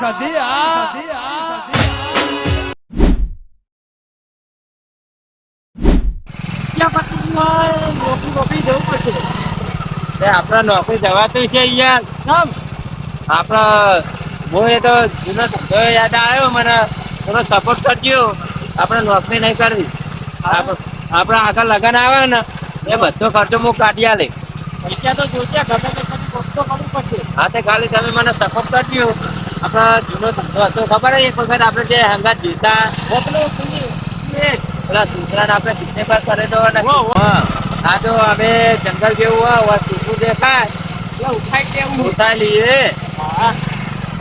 સધી આ સધી આ તે નોકરી જવાતું છે યાર કેમ આપણા હું તો જૂનો ધંધો યાદ આવ્યો મને થોડો સપોર્ટ કરજો. આપણે નોકરી નહીં કરવી. આપ- આપણા આગળ લગન આવે ને એ બધો ખર્ચો હું કાઢી આલે. પૈસા તો જોશે ગમે તો કરવું પડશે. હા તે ખાલી તમે મને સપોર્ટ કરજો. આપણા જૂનો ધંધો હતો. ખબર હોય એક વખત આપણે જે હંગાત જીતા પેલું દૂસરાને આપણે કિડનેપર કરેલો ને વાહ, હા આ તો હવે જંગલ જેવું હોય સૂકું દેખાય. ઉઠાઈ કેવું? ઉઠાઈ લઈએ.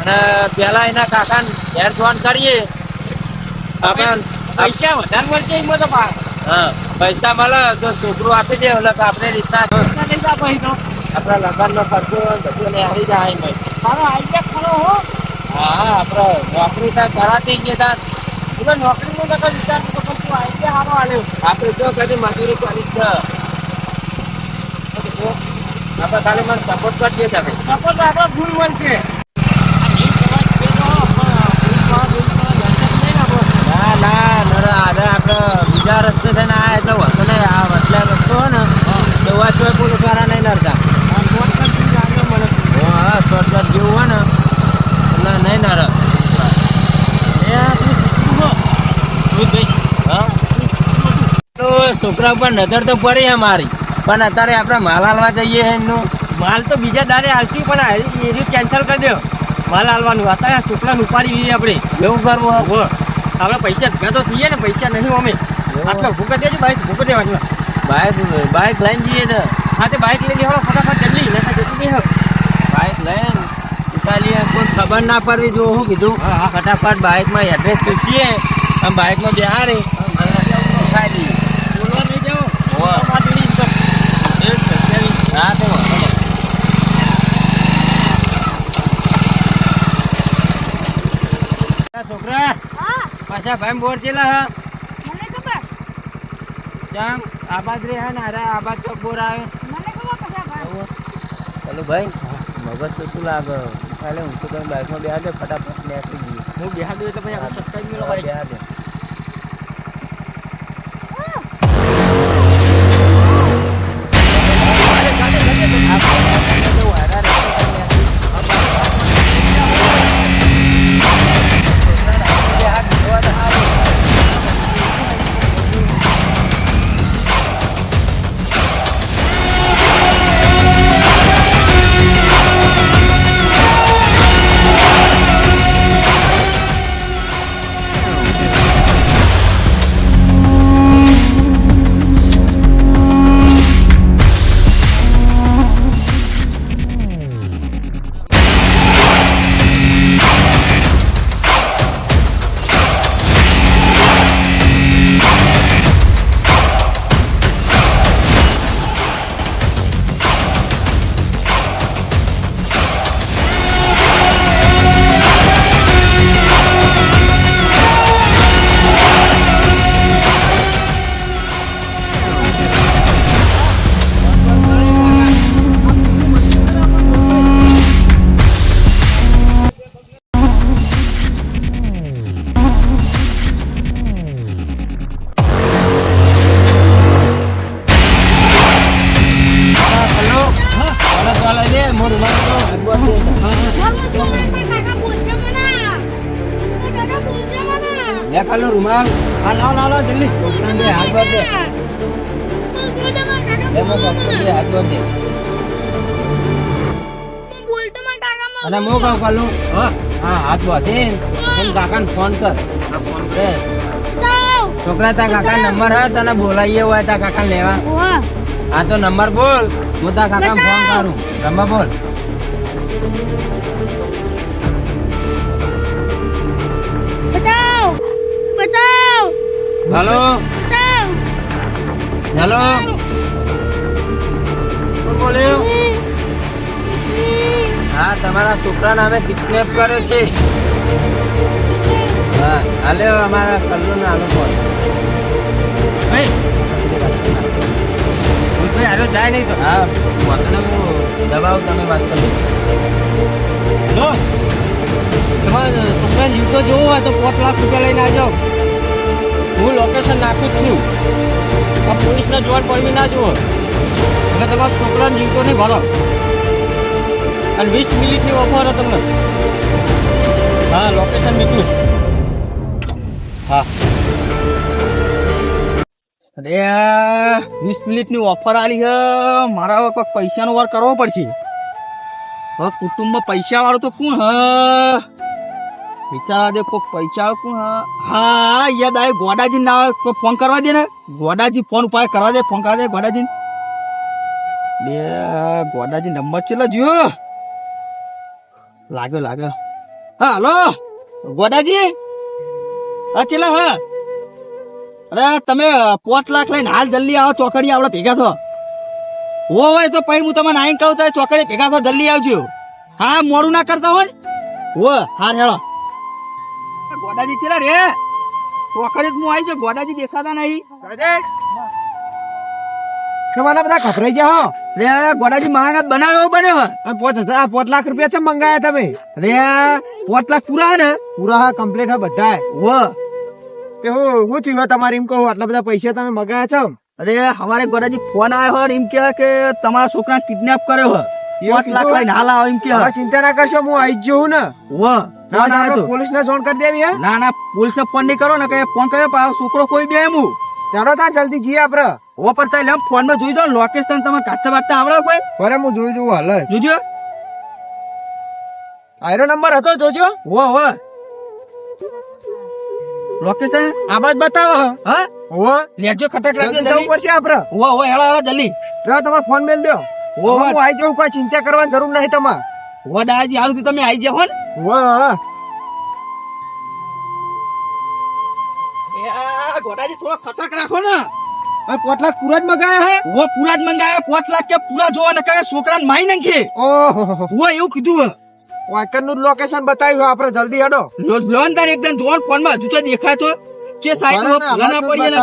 અને પેલા એના કાકાને ઘેર ફોન કરીએ. આપણે પૈસા વધારે મળશે એમાં તો હા પૈસા મળે તો છોકરો આપી દે એટલે આપણે રીતના. આપણા લગ્નનો ખર્ચો બધું ને આવી જાય એમાં. તારો આઈડિયા ખરો હો. હા આપણે નોકરી ત્યાં કરાતી જ તાર. એટલે નોકરીનો તો કોઈ વિચાર તું સારો આલ્યો આપણે જો કદી મજૂરી કરી જ આપણે ખાલી મને સપોર્ટ કરીએ તમે. સપોર્ટ આપણો ભૂલ મળશે ના ના આપણે બીજા રસ્તે થઈને આયા એટલે વાંધો નહીં આ વચલા રસ્તો હોય ને તો વાંચવા પોલીસવાળા નહીં નડતા ઓ હા શોર્ટકટ જેવું હોય ને એટલે નહીં નડે હા તો છોકરા ઉપર નજર તો પડી અમારી મારી. પણ અત્યારે આપણે માલ હાલવા જઈએ એમનું. એનું માલ તો બીજા દારે આલસી પણ આ એનું કેન્સલ કરી દો. માલ હાલવાનું. અત્યારે આ છોકરાને ઉપાડી લઈએ આપણે. એવું કરવું હવે આપણે પૈસા ભેગા તો થઈએ ને પૈસા નહીં અમે. આટલો ભૂકટ દેજો બાઈક ભૂકટ વાંચવા બાઈક બાઇક લઈને જઈએ ને હા તે બાઈક લઈને હવે ફટાફટ જલ્દી. ને જતું નહીં બાઇક લઈને ઉતાલીએ કોઈ ખબર ના પડવી જો હું કીધું. ફટાફટ બાઇકમાં એડ્રેસ પૂછીએ. આમ બાઇકમાં બિહારે ખાઈ લઈએ બોલવા નહીં જાઓ હોવે. વાત નહીં તો. હા તે છોકરા પાછા ભાઈ બોર ચેલા હા? મને ખબર. જામ આબાદ રે હે ને અરે આબાદ ચોક બોર આવે. મને ખબર પછી ભાઈ. ચાલો ભાઈ મગજ તો શું લાગે? ખાલે હું તો કઈ બાઇકમાં બેહાર ફટાફટ નીકળી જઈએ હું બેહા દઉં એટલે પછી આપણે સબસ્ક્રાઇબ મેળવો ભાઈ. મને લે રૂમાલ. હા લાવો લાવો લાવો જલ્દી. બે હાથ બાંધ. દે. બે હાથ દે. કાકા અને મો કામ ખાલો હા હાથ બાંધે એમ કાકાને ફોન કર. આ ફોન છોકરા તા કાકા નંબર હે તને બોલાઈએ હોય તા કાકા લેવા. હા તો નંબર બોલ. હું તા કાકા ફોન કરું. રમા બોલ. હલો? હેલો? કોણ બોલ્યો હા તમારા છોકરાને અમે કિડનેપ કર્યો છે. હા હાલે અમારા કલ્લુને આનો ફોન ભાઈ હારો જાય નહીં તો. હા વાંધો નહીં, હું દબાવ તમે વાત કરો. તમારે છોકરા જીવતો જોવો હોય તો પાંચ લાખ રૂપિયા લઈને આવજો. હું લોકેશન નાખું જ છું. આ પોલીસને જોવા પડવી ના જુઓ. એટલે તમારા છોકરાને જીવતો નહીં ભરો. અને વીસ મિનિટની ઓફર તમને. હા લોકેશન નીકળું હા. અરે વીસ મિનિટની ઓફર આલી છે મારા કોઈ પૈસાનો વાર કરવો પડશે. હવે કુટુંબમાં પૈસા તો કોણ હ? વિચારા દે કોઈ પૈસા કોણ હ. યાદ આવે ગોડાજી ના કોઈ ફોન કરવા દે ને? ગોડાજી ફોન ઉપાય કરવા દે ફોન કરવા દે ગોડાજી બે, ગોડાજી નંબર ચેલો જોયો? લાગ્યો લાગ્યો. હા, હલો. ગોડાજી? હા, ચેલા, હા. અરે, તમે પોટ લાખ લઈને હાલ જલ્દી આવો ચોકડી આપણે ભેગા થો. હો હોય તો પછી હું તમને આઈને કહું તો ચોકડી ભેગા થો, જલ્દી આવજો. હા, મોડું ના કરતા હોય ને? હો હાર હેળો. ગોડાજી છે રે. ચોકડી જ હું આવી ગયો ગોડાજી દેખાતા નહીં. તમારા બધા ખતરાઈ ગયા હો? રે ગોડાજી મારા બનાવ્યો બન્યો પોત આ પોત લાખ રૂપિયા છે મંગાયા તમે? રે પોટ લાખ પૂરા હે ને? પૂરા હા કમ્પ્લીટ હા બધા હો. તે હું હું થયું તમારે એમ કહું આટલા બધા પૈસા તમે મગાયા છો? અરે હવારે ગોડાજી ફોન આવ્યો હે એમ કે કે તમારા છોકરા કિડનેપ કર્યો હે. પોટ લાખ લઈને હાલ આવો એમ કે હવે ચિંતા ના કરશો હું આવી જ જોઉં ને. હો. તો. પોલીસ ને જાણ કરી દેવી હે? ના ના પોલીસ ને ફોન નહીં કરો ને કે ફોન કર્યો પણ છોકરો કોઈ બે એમ ચાલો તા જલ્દી જઈએ આપડે. ઓ પર તાઈ લેમ ફોનમાં જોઈ દો લોકેશન તમે કાઢતા બાટતા આવડે કોઈ? ફરે હું જોઈ જોઉં હાલ જ. જોજો. આયરો નંબર હતો જોજો. ઓ ઓ લોકેશન આ બાજ બતાવો. હા? ઓ લેજો ખટક જવું પડશે આપડે. ઓ ઓ હેળા હેળા જલ્દી. જો તમારો ફોન મેલ દો ઓ હું. આવી કોઈ ચિંતા કરવાની જરૂર નહીં તમારે. ઓ દાજી હારું તમે આવી જાવ ને. વાહ. એ થોડો ખટક રાખો ને. પોટ લાખ પૂરા જ મગાયા હે? પૂરા જ મંગાયા. પોચ લાખ કે પૂરા જોવા ન કરે છોકરાને મારી નાખે. ઓહો ઓ એવું કીધું વાકરનું લોકેશન બતાવ્યું આપણે જલ્દી હેડો. લોન તાર એકદમ જોન ફોનમાં હજુ તો તો. સાઈડનું ના, ના, પડીએ ને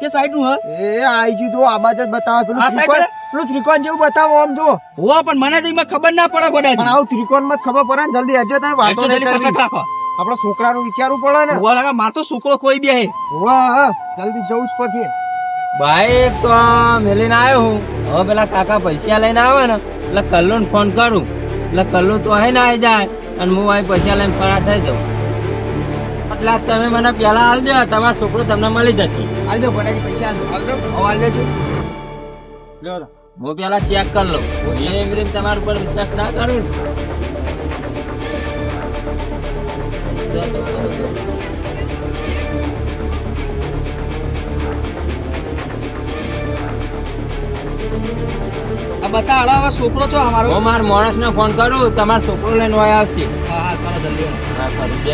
કે સાઈડનું હે? એ આઈ ગયું તો આ બાજુ બતાવે પેલું આ સાઈડ ત્રિકોણ પેલું ત્રિકોણ જેવું બતાવો આમ જો હો પણ મને તો એમાં ખબર ના પડે પણ આવું ત્રિકોણમાં ખબર પડે ને જલ્દી હજો તમે વાતો રાખો. આપણા છોકરાનું વિચારવું પડે ને. ઓ લાગે માર તો છોકરો કોઈ બે હે વાહ જલ્દી જવું જ પડશે. ભાઈ તો મેલીને આવ્યો હું. હવે પેલા કાકા પૈસા લઈને આવે ને એટલે કલ્લુ ફોન કરું. એટલે કલ્લુ તો અહીં ના આવી જાય અને હું અહીં પૈસા લઈને ફરાર થઈ જાઉં. એટલે તમે મને પેલા હાલ દો તમારો છોકરો તમને મળી જશે. હાલ દો ગોડાજી પૈસા હાલ દો હાલ દેજો લ્યો રો. હું પેલા ચેક કરી લઉં. એમ રીતે તમારા ઉપર વિશ્વાસ ના કરું બતા હાલો હવે છોકરો છો અમારો. હું મારા માણસને ફોન કરું તમારો છોકરો લઈને અહીં આવશે હા હા કરો જલ્દી હા કરો બે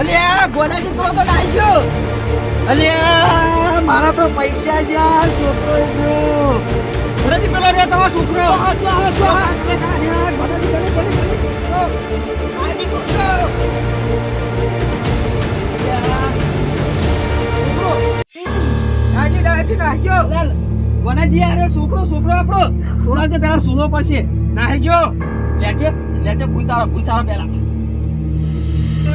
મિનિટ અલે આ ગોડાજી પૂરો તો નાઈ ગયો. અલે આ મારા તો પૈસા ગયા છોકરો ગયો ગોડાજી પેલો રે તમારો છોકરો. આજો આ જો આ આ ગોડાજી કરે કરે કરે આજી છોકરો. છોકરો છોકરો આપણો. કે પેલા સુનો પડશે. નાહી ગયો. લેજે લેજે પૂછારો પૂછારો પેલા.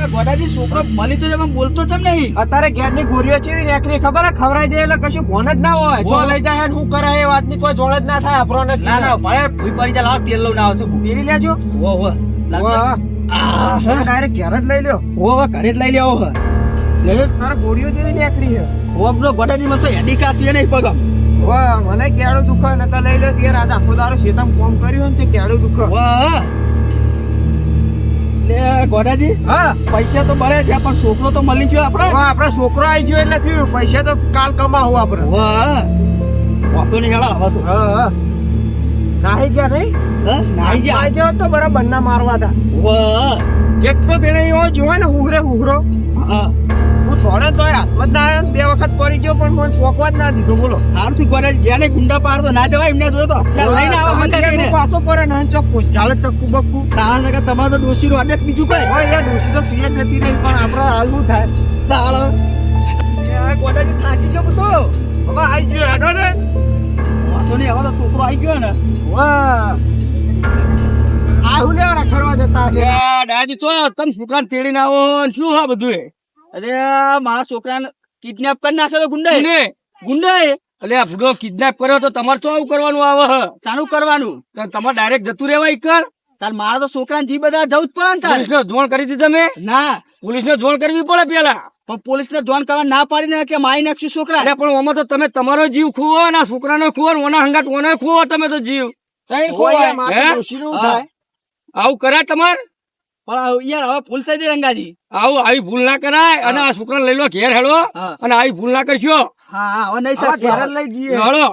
એ ગોડાજી છોકરો મળી તો છે બોલતો ચમ નહીં. અત્યારે ઘેરની ગોરીઓ છે એકની ખબર ખવરાઈ દે એટલે કશું ફોન જ ના હોય. જો લઈ જાય ને શું એ વાતની કોઈ જોડ જ ના થાય આપણને ના ના ભલે ભૂઈ પડી જાય લાવ તેલ લઉં ના આવશે પેરી લેજો. ઓ હે ડાયરેક્ટ ઘેર જ લઈ લ્યો. ઓ ઘરે જ લઈ ગોળીઓ જેવી નીકળી છે. ઓ બ્રો ગોડાજી મસ્ત હેડી કાતું નહીં પગમ. વાહ મને કેળું દુખો નતા લઈ લે તે રાત આખો દારો શેતામ કોમ કર્યું ને તે કેળું દુખો. વાહ લે ગોડાજી હા. પૈસા તો મળે છે પણ છોકરો તો મળી ગયો આપણે. આપડે છોકરો આવી ગયો એટલે થયું. પૈસા તો કાલ કમાવું આપણે. વાહ વાપરો નહીં હેડા હવે તો. હા હા. નાહી ગયા નહીં? નાહી ગયા? જા આવી જાવ તો બરાબર બંના મારવા હતા વાહ એક તો પેલે એવો જોવે ને હુગરે હુગરો હા. હું તો હાથમાં ના આવ્યો બે વખત પડી ગયો પણ મને પોકવા જ ના દીધો બોલો. હારું થી ગોડાજી જેને ગુંડા પાડતો ના જવાય એમને જોયો તો. લઈને આવો મને પાછો પડે ને ચક્કુ ચાલે ચક્કુ બક્કુ તારા નગર તમારે તો ડોસી રો અડે બીજું કઈ. હોય યાર ડોસી તો પીએ નથી રહી પણ આપણે હાલવું થાય. તાળ. એ થાકી ગયો તો. હવે આવી ગયો હેડો ને. વાંધો નહીં હવે તો છોકરો આવી ગયો ને. વાહ. આ ને લેવા રખડવા જતા છે દાદી ચો તમે છોકરાને તેડીને આવો? શું હા બધું અરે મારા છોકરાને કિડનેપ કરી નાખ્યો તો ગુંડાએ ગુંડાએ એટલે આ ભૂડો કિડનેપ કર્યો તો તમારે શું આવું કરવાનું આવે હ? તાનું કરવાનું. તમારે ડાયરેક્ટ જતું રહેવાય કર તાર મારા તો છોકરાને જી બધા જવું જ પડે ને પોલીસ પોલીસને જોણ કરી દીધી તમે ના. પોલીસ ને જોણ કરવી પડે પેલા. પણ પોલીસ ને જોન કરવા ના પાડીને કે મારી નાખશું છોકરા. અરે પણ ઓમાં તો તમે તમારો જીવ ખોવો ને આ છોકરાનો ખોવો ઓના હંગાટ ઓનો ખોવો તમે તો જીવ. આવું કર્યા તમારે? પણ યાર હવે ભૂલ થઈ ગઈ રંગાજી. આવું આવી ભૂલ ના કરાય અને આ છોકરાને લઈ લો ઘેર હેડો. અને આવી ભૂલ ના કરશો. હા હવે નહીં લઈ જઈએ. હેડો.